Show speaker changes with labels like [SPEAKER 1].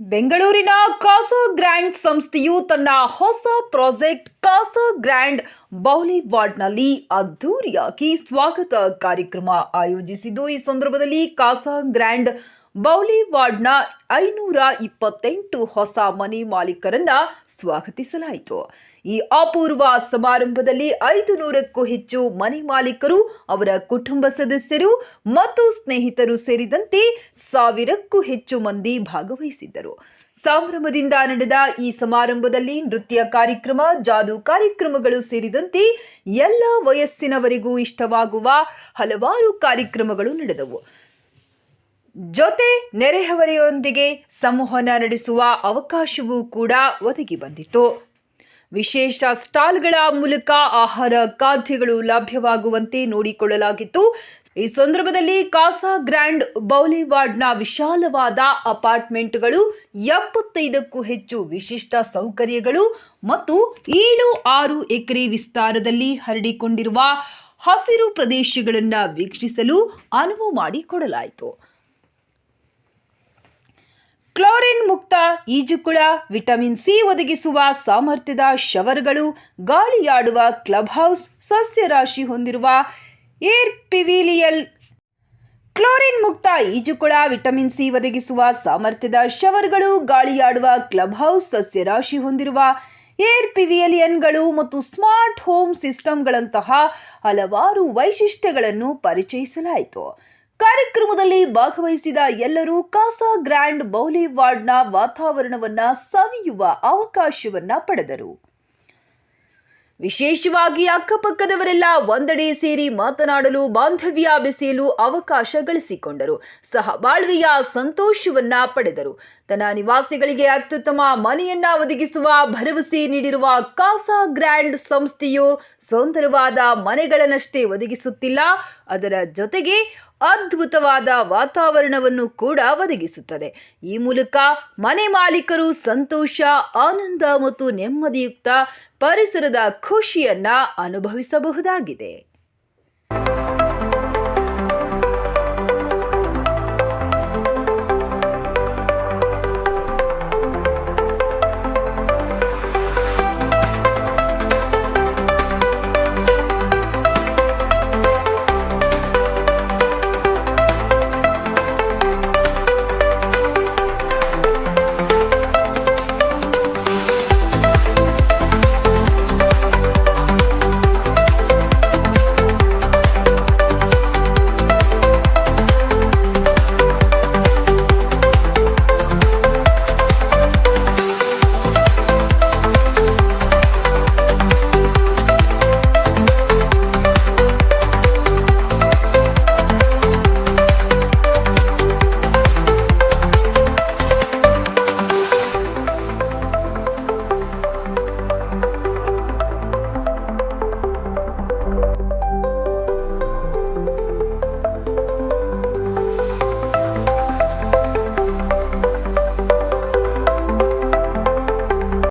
[SPEAKER 1] ಬೆಂಗಳೂರಿನ CASA grand ಸಂಸ್ಥೆಯು ತನ್ನ ಹೊಸ ಪ್ರಾಜೆಕ್ಟ್ ಕಾಸಾ ಗ್ರ್ಯಾಂಡ್ ಬಾಲಿವಾರ್ಡ್ನಲ್ಲಿ ಅದ್ಧೂರಿಯಾಗಿ ಸ್ವಾಗತ ಕಾರ್ಯಕ್ರಮ ಆಯೋಜಿಸಿದ್ದು. ಈ ಸಂದರ್ಭದಲ್ಲಿ ಕಾಸಾ ಗ್ರ್ಯಾಂಡ್ ಬೌಲಿವಾರ್ಡ್ನ ಐನೂರ ಇಪ್ಪತ್ತೆಂಟು ಹೊಸ ಮನೆ ಮಾಲೀಕರನ್ನ ಸ್ವಾಗತಿಸಲಾಯಿತು. ಈ ಅಪೂರ್ವ ಸಮಾರಂಭದಲ್ಲಿ ಐದು ನೂರಕ್ಕೂ ಹೆಚ್ಚು ಮನೆ ಮಾಲೀಕರು, ಅವರ ಕುಟುಂಬ ಸದಸ್ಯರು ಮತ್ತು ಸ್ನೇಹಿತರು ಸೇರಿದಂತೆ ಸಾವಿರಕ್ಕೂ ಹೆಚ್ಚು ಮಂದಿ ಭಾಗವಹಿಸಿದ್ದರು. ಸಂಭ್ರಮದಿಂದ ನಡೆದ ಈ ಸಮಾರಂಭದಲ್ಲಿ ನೃತ್ಯ ಕಾರ್ಯಕ್ರಮ, ಜಾದು ಕಾರ್ಯಕ್ರಮಗಳು ಸೇರಿದಂತೆ ಎಲ್ಲ ವಯಸ್ಸಿನವರಿಗೂ ಇಷ್ಟವಾಗುವ ಹಲವಾರು ಕಾರ್ಯಕ್ರಮಗಳು ನಡೆದವು. ಜೊತೆ ನೆರೆಹೊರೆಯೊಂದಿಗೆ ಸಂವಹನ ನಡೆಸುವ ಅವಕಾಶವೂ ಕೂಡ ಒದಗಿ ಬಂದಿತು ವಿಶೇಷ ಸ್ಟಾಲ್ಗಳ ಮೂಲಕ ಆಹಾರ ಖಾದ್ಯಗಳು ಲಭ್ಯವಾಗುವಂತೆ ನೋಡಿಕೊಳ್ಳಲಾಗಿತ್ತು. ಈ ಸಂದರ್ಭದಲ್ಲಿ ಕಾಸಾ ಗ್ರ್ಯಾಂಡ್ ಬೌಲಿವಾರ್ಡ್ನ ವಿಶಾಲವಾದ ಅಪಾರ್ಟ್ಮೆಂಟ್ಗಳು ಎಪ್ಪತ್ತೈದಕ್ಕೂ ಹೆಚ್ಚು ವಿಶಿಷ್ಟ ಸೌಕರ್ಯಗಳು ಮತ್ತು ಏಳು ಆರು ಎಕರೆ ವಿಸ್ತಾರದಲ್ಲಿ ಹರಡಿಕೊಂಡಿರುವ ಹಸಿರು ಪ್ರದೇಶಗಳನ್ನು ವೀಕ್ಷಿಸಲು ಅನುವು ಮಾಡಿಕೊಡಲಾಯಿತು ಕ್ಲೋರಿನ್ ಮುಕ್ತ ಈಜುಕೊಳ, ವಿಟಮಿನ್ ಸಿ ಒದಗಿಸುವ ಸಾಮರ್ಥ್ಯದ ಶವರ್ಗಳು, ಗಾಳಿಯಾಡುವ ಕ್ಲಬ್ ಹೌಸ್ ಸಸ್ಯರಾಶಿ ಹೊಂದಿರುವ ಏರ್ ಪಿವಿಲಿಯಲ್ ಕ್ಲೋರಿನ್ ಮುಕ್ತ ಈಜುಕುಳ, ವಿಟಮಿನ್ ಸಿ ಒದಗಿಸುವ ಸಾಮರ್ಥ್ಯದ ಶವರ್ಗಳು, ಗಾಳಿಯಾಡುವ ಕ್ಲಬ್ ಹೌಸ್ ಸಸ್ಯರಾಶಿ ಹೊಂದಿರುವ ಏರ್ ಪಿವಿಯಲಿಯನ್ಗಳು ಮತ್ತು ಸ್ಮಾರ್ಟ್ ಹೋಮ್ ಸಿಸ್ಟಮ್ಗಳಂತಹ ಹಲವಾರು ವೈಶಿಷ್ಟ್ಯಗಳನ್ನು ಪರಿಚಯಿಸಲಾಯಿತು. ಕಾರ್ಯಕ್ರಮದಲ್ಲಿ ಭಾಗವಹಿಸಿದ ಎಲ್ಲರೂ ಕಾಸಾ ಗ್ರ್ಯಾಂಡ್ ಬೌಲಿವಾರ್ಡ್ನ ವಾತಾವರಣವನ್ನ ಸವಿಯುವ ಅವಕಾಶವನ್ನ ಪಡೆದರು. ವಿಶೇಷವಾಗಿ ಅಕ್ಕಪಕ್ಕದವರೆಲ್ಲ ಒಂದೆಡೆ ಸೇರಿ ಮಾತನಾಡಲು, ಬಾಂಧವ್ಯ ಬೆಸೆಯಲು ಅವಕಾಶ ಗಳಿಸಿಕೊಂಡರು. ಸಹಬಾಳ್ವೆಯ ಸಂತೋಷವನ್ನ ಪಡೆದರು. ತನ್ನ ನಿವಾಸಿಗಳಿಗೆ ಅತ್ಯುತ್ತಮ ಮನೆಯನ್ನ ಒದಗಿಸುವ ಭರವಸೆ ನೀಡಿರುವ ಕಾಸಾ ಗ್ರ್ಯಾಂಡ್ ಸಂಸ್ಥೆಯು ಸುಂದರವಾದ ಮನೆಗಳನ್ನಷ್ಟೇ ಒದಗಿಸುತ್ತಿಲ್ಲ, ಅದರ ಜೊತೆಗೆ ಅದ್ಭುತವಾದ ವಾತಾವರಣವನ್ನು ಕೂಡ ಒದಗಿಸುತ್ತದೆ. ಈ ಮೂಲಕ ಮನೆ ಮಾಲೀಕರು ಸಂತೋಷ, ಆನಂದ ಮತ್ತು ನೆಮ್ಮದಿಯುಕ್ತ ಪರಿಸರದ ಖುಷಿಯನ್ನ ಅನುಭವಿಸಬಹುದಾಗಿದೆ.